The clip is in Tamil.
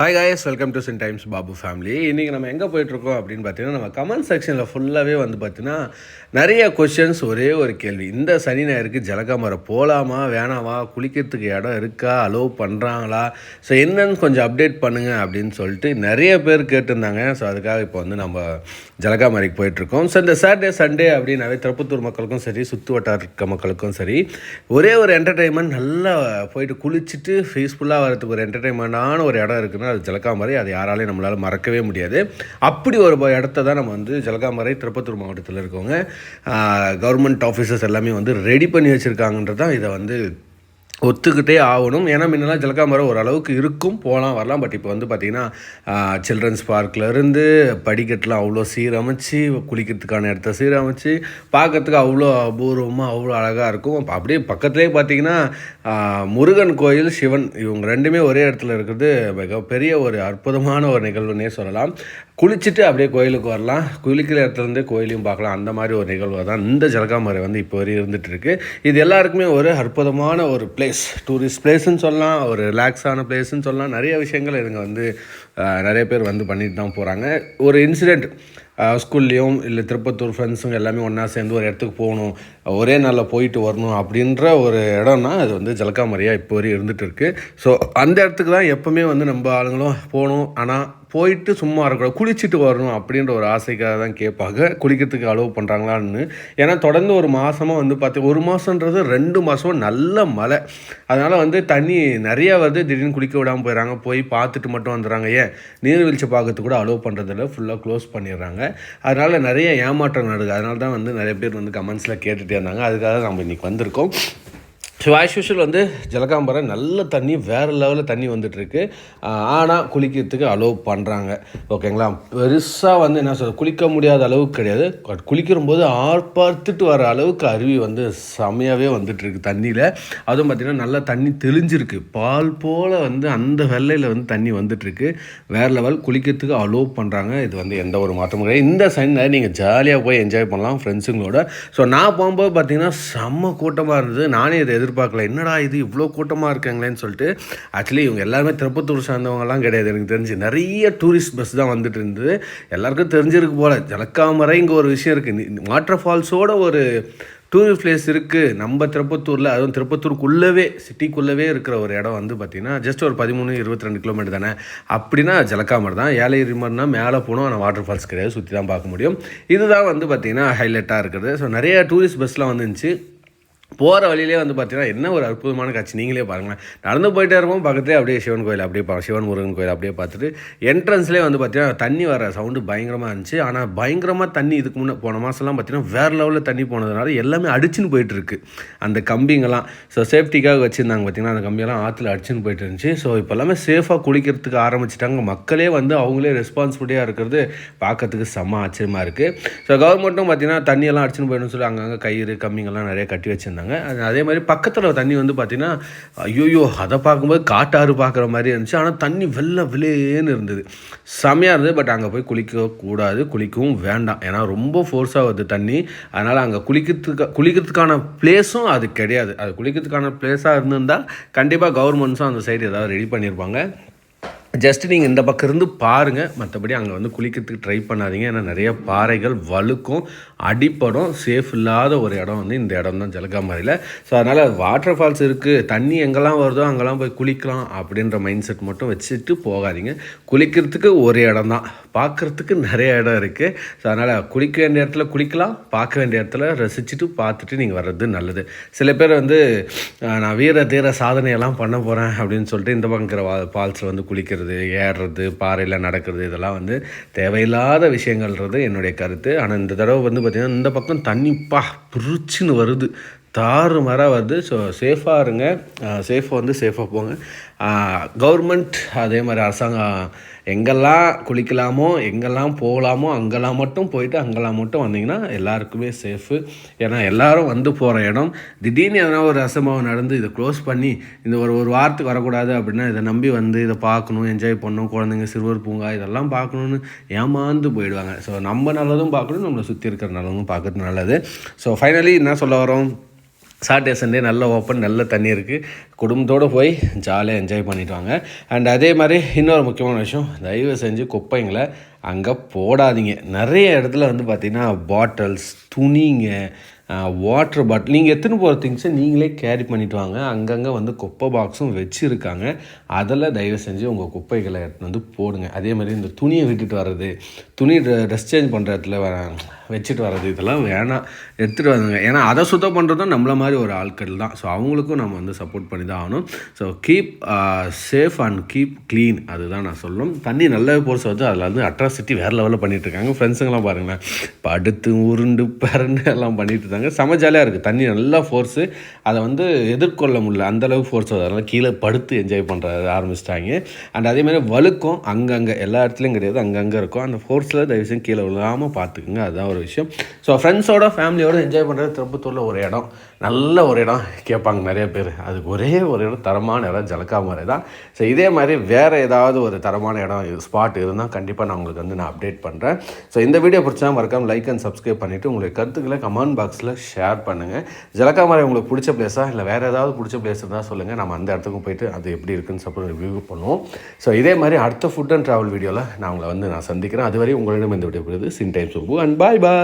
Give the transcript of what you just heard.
Hi guys welcome to Sin Times Babu family இன்றைக்கி நம்ம எங்கே போயிட்டுருக்கோம் அப்படின்னு பார்த்தீங்கன்னா நம்ம கமெண்ட் செக்ஷனில் ஃபுல்லாகவே வந்து பார்த்தீங்கன்னா நிறைய கொஷின்ஸ் ஒரே ஒரு கேள்வி. இந்த சனி ஞாயிறுக்கு ஜலகாமரம் போகலாமா வேணாமா குளிக்கிறதுக்கு இடம் இருக்கா அலோவ் பண்ணுறாங்களா ஸோ என்னன்னு கொஞ்சம் அப்டேட் பண்ணுங்கள் அப்படின்னு சொல்லிட்டு நிறைய பேர் கேட்டிருந்தாங்க. ஸோ அதுக்காக இப்போ வந்து நம்ம ஜலகாமரைக்கு போயிட்டுருக்கோம். ஸோ இந்த சாட்டர்டே சண்டே அப்படின்னாவே திருப்பத்தூர் மக்களுக்கும் சரி சுற்று வட்டார இருக்க மக்களுக்கும் சரி ஒரே ஒரு என்டர்டெயின்மெண்ட் நல்லா போயிட்டு குளிச்சுட்டு ஃபீஸ்ஃபுல்லாக வரதுக்கு ஒரு என்டர்டெயின்மெண்ட்டான ஒரு இடம் இருக்குன்னா அது ஜலக்காமரை அது யாராலையும் நம்மளால் மறக்கவே முடியாது. அப்படி ஒரு இடத்த தான் நம்ம வந்து ஜலக்காமரை திருப்பத்தூர் மாவட்டத்தில் இருக்கவங்க கவர்மெண்ட் ஆஃபீஸர்ஸ் எல்லாமே வந்து ரெடி பண்ணி வச்சுருக்காங்கன்றது தான் இதை வந்து ஒத்துக்கிட்டே ஆகணும். ஏன்னா முன்னெல்லாம் ஜலக்காமரம் ஓரளவுக்கு இருக்கும். போகலாம் வரலாம். பட் இப்போ வந்து பார்த்திங்கன்னா சில்ட்ரன்ஸ் பார்க்லேருந்து படிக்கட்டுலாம் அவ்வளோ சீரமைச்சு குளிக்கிறதுக்கான இடத்த சீரமைச்சு பார்க்கறதுக்கு அவ்வளோ அபூர்வமாக அவ்வளோ அழகாக இருக்கும். அப்படியே பக்கத்துலேயே பார்த்தீங்கன்னா முருகன் கோயில் சிவன் இவங்க ரெண்டுமே ஒரே இடத்துல இருக்கிறது மிகப்பெரிய ஒரு அற்புதமான ஒரு நிகழ்வுன்னே சொல்லலாம். குளிச்சுட்டு அப்படியே கோயிலுக்கு வரலாம். குளிக்கிற இடத்துலேருந்தே கோயிலையும் பார்க்கலாம். அந்த மாதிரி ஒரு நிகழ்வு தான் இந்த ஜலக்காமரை வந்து இப்போ வரையும் இருந்துகிட்டு இருக்குது இது எல்லாருக்குமே ஒரு அற்புதமான ஒரு பிளேஸ் டூரிஸ்ட் பிளேஸ்ன்னு சொல்லலாம் ஒரு ரிலாக்ஸான பிளேஸ்ன்னு சொல்லலாம். நிறைய விஷயங்கள் இதுங்க வந்து நிறைய பேர் வந்து பண்ணிட்டு தான் போகிறாங்க ஒரு இன்சிடெண்ட் ஸ்கூல்லேயும் இல்லை திருப்பத்தூர் ஃப்ரெண்ட்ஸுங்க எல்லாமே ஒன்றா சேர்ந்து ஒரு இடத்துக்கு போகணும். ஒரே நாளில் போயிட்டு வரணும் அப்படின்ற ஒரு இடம்னா அது வந்து ஜலகாமரியாக இப்போ வரையும் இருந்துகிட்டு இருக்குது ஸோ அந்த இடத்துக்கு தான் எப்போவுமே வந்து நம்ம ஆளுங்களும் போகணும். ஆனால் போயிட்டு சும்மா இருக்கக்கூடாது. குளிச்சுட்டு வரணும் அப்படின்ற ஒரு ஆசைக்காக தான் கேட்பாங்க. குளிக்கிறதுக்கு அலோவ் பண்ணுறாங்களான்னு ஏன்னா தொடர்ந்து ஒரு மாதமாக வந்து பார்த்து ஒரு மாதன்றது ரெண்டு மாதம் நல்ல மழை. அதனால் வந்து தண்ணி நிறையா வருது. திடீர்னு குளிக்க விடாமல் போயிடறாங்க போய் பார்த்துட்டு மட்டும் வந்துடுறாங்க. ஏன்? நீர்வீழ்ச்சி பார்க்கறதுக்கு கூட அலோவ் பண்ணுறதில்ல ஃபுல்லாக க்ளோஸ் பண்ணிடுறாங்க. அதனால் நிறைய ஏமாற்றம் நடக்குது. அதனால தான் வந்து நிறைய பேர் வந்து கமெண்ட்ஸில் கேட்டுகிட்டே சொல்லியிருந்தாங்க. அதுக்காக நம்ம இன்றைக்கி வந்திருக்கோம். ஸோ ஆஸ் யூஷுவல் வந்து ஜலகாம்பரம் நல்ல தண்ணி வேறு லெவலில் தண்ணி வந்துட்டுருக்கு. ஆனால் குளிக்கிறதுக்கு அலோவ் பண்ணுறாங்க ஓகேங்களா பெருசாக வந்து என்ன சொல்கிறது குளிக்க முடியாத அளவுக்கு கிடையாது. பட் குளிக்கிறம்போது ஆர்ப்பார்த்துட்டு வர அளவுக்கு அருவி வந்து செமையாகவே வந்துட்டுருக்கு தண்ணியில். அதுவும் பார்த்திங்கன்னா நல்லா தண்ணி தெளிஞ்சிருக்கு. பால் போல் வந்து அந்த வெள்ளையில் வந்து தண்ணி வந்துட்டுருக்கு. வேறு லெவல் குளிக்கிறதுக்கு அலோவ் பண்ணுறாங்க இது வந்து எந்த ஒரு மாற்றமும் கிடையாது. இந்த சைனில் நீங்கள் ஜாலியாக போய் என்ஜாய் பண்ணலாம் ஃப்ரெண்ட்ஸுங்களோட ஸோ நான் போகும்போது பார்த்திங்கன்னா செம்ம கூட்டமாக இருந்தது. நானே இதை எதிர்பார்க்கல. என்னடா இது? இவ்வளோ கூட்டமாக இருக்காங்களேன்னு சொல்லிட்டு ஆக்சுவலி இவங்க எல்லாருமே திருப்பத்தூர் சார்ந்தவங்கலாம் கிடையாது. எனக்கு தெரிஞ்சு நிறைய டூரிஸ்ட் பஸ் தான் வந்துட்டு இருந்தது. எல்லாருக்கும் தெரிஞ்சிருக்கு போல். ஜலக்காமரை இங்கே ஒரு விஷயம் இருக்குது வாட்டர் ஃபால்ஸோட ஒரு டூரிஸ்ட் பிளேஸ் இருக்குது நம்ம திருப்பத்தூரில் அதுவும் திருப்பத்தூருக்குள்ளவே சிட்டிக்குள்ளவே இருக்கிற ஒரு இடம் வந்து பார்த்திங்கன்னா ஜஸ்ட் ஒரு பதிமூணு இருபத்தி ரெண்டு கிலோமீட்டர் தானே. அப்படின்னா ஜலக்காமர் தான். ஏலகிரி மாதிரினா மேலே போகணும். ஆனால் வாட்டர் ஃபால்ஸ் கிடையாது. சுற்றி தான் பார்க்க முடியும். இதுதான் வந்து பார்த்திங்கன்னா ஹைலைட்டாக இருக்குது. ஸோ நிறைய டூரிஸ்ட் பஸ்லாம் வந்துருந்துச்சு. போகிற வழியிலே வந்து பார்த்தீங்கன்னா என்ன ஒரு அற்புதமான காட்சி? நீங்களே பாருங்களேன். நடந்து போயிட்டே இருப்போம் பக்கத்துலேயே அப்படியே சிவன் கோயில் அப்படியே பா சிவன் முருகன் கோயில் அப்படியே பார்த்துட்டு என்ட்ரன்ஸ்லேயே வந்து பார்த்தீங்கன்னா தண்ணி வர சவுண்டு பயங்கரமாக இருந்துச்சு. ஆனால் பயங்கரமாக தண்ணி இதுக்கு முன்னே போன மாதம்லாம் பார்த்தீங்கன்னா வேறு லெவலில் தண்ணி போனதுனால எல்லாமே அடிச்சுன்னு போயிட்டு இருக்கு. அந்த கம்பிங்கெல்லாம் ஸோ சேஃப்டிக்காக வச்சுருந்தாங்க பார்த்தீங்கன்னா அந்த கம்பியெல்லாம் ஆற்றுல அடிச்சுன்னு போயிட்டு இருந்துச்சு. ஸோ இப்போ எல்லாமே சேஃபாக குளிக்கிறதுக்கு ஆரம்பிச்சிட்டாங்க. மக்களே வந்து அவங்களே ரெஸ்பான்சிபிலிட்டியாக இருக்கிறது பார்க்கறதுக்கு செம்ம ஆச்சரியமாக இருக்குது ஸோ கவர்மெண்ட்டும் பார்த்தீங்கன்னா தண்ணியெல்லாம் அடிச்சுன்னு போயிடணும்னு சொல்லி அங்கங்கே கயிறு கம்பிங்கெல்லாம் நிறைய கட்டி வச்சுருந்தாங்க. இருந்தாங்க அதே மாதிரி பக்கத்தில் தண்ணி வந்து பார்த்திங்கன்னா ஐயோயோ அதை பார்க்கும்போது காட்டாறு பார்க்குற மாதிரி இருந்துச்சு. ஆனால் தண்ணி வெள்ளை விலேன்னு இருந்தது. செமையாக இருந்தது. பட் அங்கே போய் குளிக்க கூடாது. குளிக்கவும் வேண்டாம். ஏன்னா ரொம்ப ஃபோர்ஸாக வருது தண்ணி. அதனால் அங்கே குளிக்கிறதுக்கு குளிக்கிறதுக்கான பிளேஸும் அது கிடையாது. அது குளிக்கிறதுக்கான பிளேஸாக இருந்திருந்தால் கண்டிப்பாக கவர்மெண்ட்ஸும் அந்த சைடு ஏதாவது ரெடி பண்ணியிருப்பாங்க ஜஸ்ட் நீங்கள் இந்த பக்கம் இருந்து பாருங்கள் மற்றபடி அங்கே வந்து குளிக்கிறதுக்கு ட்ரை பண்ணாதீங்க. ஏன்னா நிறைய பாறைகள் வழுக்கும் அடிப்படும் சேஃப் இல்லாத ஒரு இடம் வந்து இந்த இடம் தான் ஜலகாமாரியில். ஸோ அதனால் வாட்டர் ஃபால்ஸ் இருக்குது தண்ணி எங்கெல்லாம் வருதோ அங்கெல்லாம் போய் குளிக்கலாம் அப்படின்ற மைண்ட் செட் மட்டும் வச்சுட்டு போகாதீங்க. குளிக்கிறதுக்கு ஒரு இடம் தான். பார்க்குறதுக்கு நிறைய இடம் இருக்குது ஸோ அதனால் குளிக்க வேண்டிய இடத்துல குளிக்கலாம். பார்க்க வேண்டிய இடத்துல ரசிச்சுட்டு பார்த்துட்டு நீங்கள் வர்றது நல்லது. சில பேர் வந்து நான் வீர தீர சாதனையெல்லாம் பண்ண போகிறேன் அப்படின்னு சொல்லிட்டு இந்த பக்கம் இருக்கிற ஃபால்ஸில் வந்து குளிக்கிறது ஏறுறது பாறையில் நடக்கிறது இதெல்லாம் வந்து தேவையில்லாத விஷயங்கள்ன்றது என்னுடைய கருத்து. ஆனால் இந்த தடவை வந்து பார்த்திங்கன்னா இந்த பக்கம் தண்ணிப்பா பிரிச்சுன்னு வருது. தாறு மரம் வருது. ஸோ சேஃபாக இருங்க. சேஃபாக வந்து சேஃபாக போங்க. கவர்மெண்ட் அதே மாதிரி அரசாங்கம் எங்கெல்லாம் குளிக்கலாமோ எங்கெல்லாம் போகலாமோ அங்கெல்லாம் மட்டும் போயிட்டு அங்கெல்லாம் மட்டும் வந்தீங்கன்னா எல்லாருக்குமே சேஃபு ஏன்னா எல்லாரும் வந்து போகிற இடம். திடீர்னு எதனா ஒரு அசம்பவம் நடந்து இதை க்ளோஸ் பண்ணி இந்த ஒரு ஒரு வாரத்துக்கு வரக்கூடாது அப்படின்னா இதை நம்பி வந்து இதை பார்க்கணும் என்ஜாய் பண்ணணும் குழந்தைங்க சிறுவர் பூங்கா இதெல்லாம் பார்க்கணுன்னு ஏமாந்து போயிடுவாங்க. ஸோ நம்ம நல்லதும் பார்க்கணும் நம்மளை சுற்றி இருக்கிற நல்லதும் பார்க்கறது நல்லது. ஸோ ஃபைனலி என்ன சொல்ல வரோம்? சாட்டர்டே சண்டே நல்ல ஓப்பன் நல்ல தண்ணி இருக்குது குடும்பத்தோடு போய் ஜாலியாக என்ஜாய் பண்ணிட்டு வாங்க. அண்ட் அதே மாதிரி இன்னொரு முக்கியமான விஷயம் தயவு செஞ்சு குப்பைங்களை அங்கே போடாதீங்க. நிறைய இடத்துல வந்து பார்த்திங்கன்னா பாட்டில்ஸ் துணிங்க வாட்டர் பாட்டில் நீங்கள் எடுத்துன்னு போகிற திங்ஸை நீங்களே கேரி பண்ணிட்டு வாங்க. அங்கங்கே வந்து குப்பை பாக்ஸும் வச்சுருக்காங்க. அதில் தயவு செஞ்சு உங்கள் குப்பைகளை எடுத்துன்னு வந்து போடுங்க. அதே மாதிரி இந்த துணியை விட்டுட்டு வர்றது துணி ட்ரெஸ் சேஞ்ச் பண்ணுற இடத்துல வர வச்சுட்டு வர்றது இதெல்லாம் வேணாம். எடுத்துகிட்டு வந்துங்க ஏன்னா அதை சுத்தம் பண்ணுறதும் நம்மள மாதிரி ஒரு ஆட்கள் தான். ஸோ அவங்களுக்கும் நம்ம வந்து சப்போர்ட் பண்ணி தான் ஆகணும். So keep safe and keep clean அதுதான் நான் சொல்லணும் தண்ணி நல்லாவே போர்ஸ் வந்து அதில் வந்து அட்ராசிட்டி வேறு லெவலில் பண்ணிகிட்டு இருக்காங்க. ஃப்ரெண்ட்ஸுங்கெல்லாம் பாருங்களேன். படுத்து உருண்டு பரண்டு எல்லாம் பண்ணிகிட்டு இருந்தாங்க செம ஜாலியாக இருக்குது தண்ணி நல்லா ஃபோர்ஸு அதை வந்து எதிர்கொள்ள முடியல. அந்தளவுக்கு ஃபோர்ஸ் அதனால் கீழே படுத்து என்ஜாய் பண்ணுற ஆரம்பிச்சிட்டாங்க. அண்ட் அதே மாதிரி வழுக்கும் அங்கங்கே. எல்லா இடத்துலையும் கிடையாது. அங்கங்கே இருக்கும். அந்த ஃபோர்ஸில் தயவுசெய்து கீழே விழாமல் பார்த்துக்குங்க. அதுதான் ஒரு விஷயம். ஸோ ஃப்ரெண்ட்ஸோட ஃபேமிலியோட என்ஜாய் பண்ணுறது திருப்பத்தூரில் ஒரு இடம். நல்ல ஒரு இடம் கேட்பாங்க நிறைய பேர். அது ஒரே ஒரு இடம் தரமான இடம் ஜலக்காமரை தான். ஸோ இதே மாதிரி வேறு ஏதாவது ஒரு தரமான இடம் ஸ்பாட் இருந்தால் கண்டிப்பாக நான் உங்களுக்கு வந்து நான் அப்டேட் பண்ணுறேன் ஸோ இந்த வீடியோ பிடிச்சா மறக்காம லைக் அண்ட் சப்ஸ்கிரைப் பண்ணிவிட்டு உங்களுக்கு கருத்துக்களை கமெண்ட் பாக்ஸில் ஷேர் பண்ணுங்கள் ஜலக்காமரை உங்களுக்கு பிடிச்ச பிளேஸா இல்லை வேறு ஏதாவது பிடிச்ச பிளேஸ் இருந்தால் சொல்லுங்கள் நம்ம அந்த இடத்துக்கும் போயிட்டு அது எப்படி இருக்குன்னு சொல்லி ரிவ்யூ பண்ணுவோம். ஸோ இதே மாதிரி அடுத்த ஃபுட் அண்ட் ட்ராவல் வீடியோவில் நான் உங்களை வந்து நான் சந்திக்கிறேன். அதுவரை உங்களிடம் இந்த video Sin Times and bye bye Bye.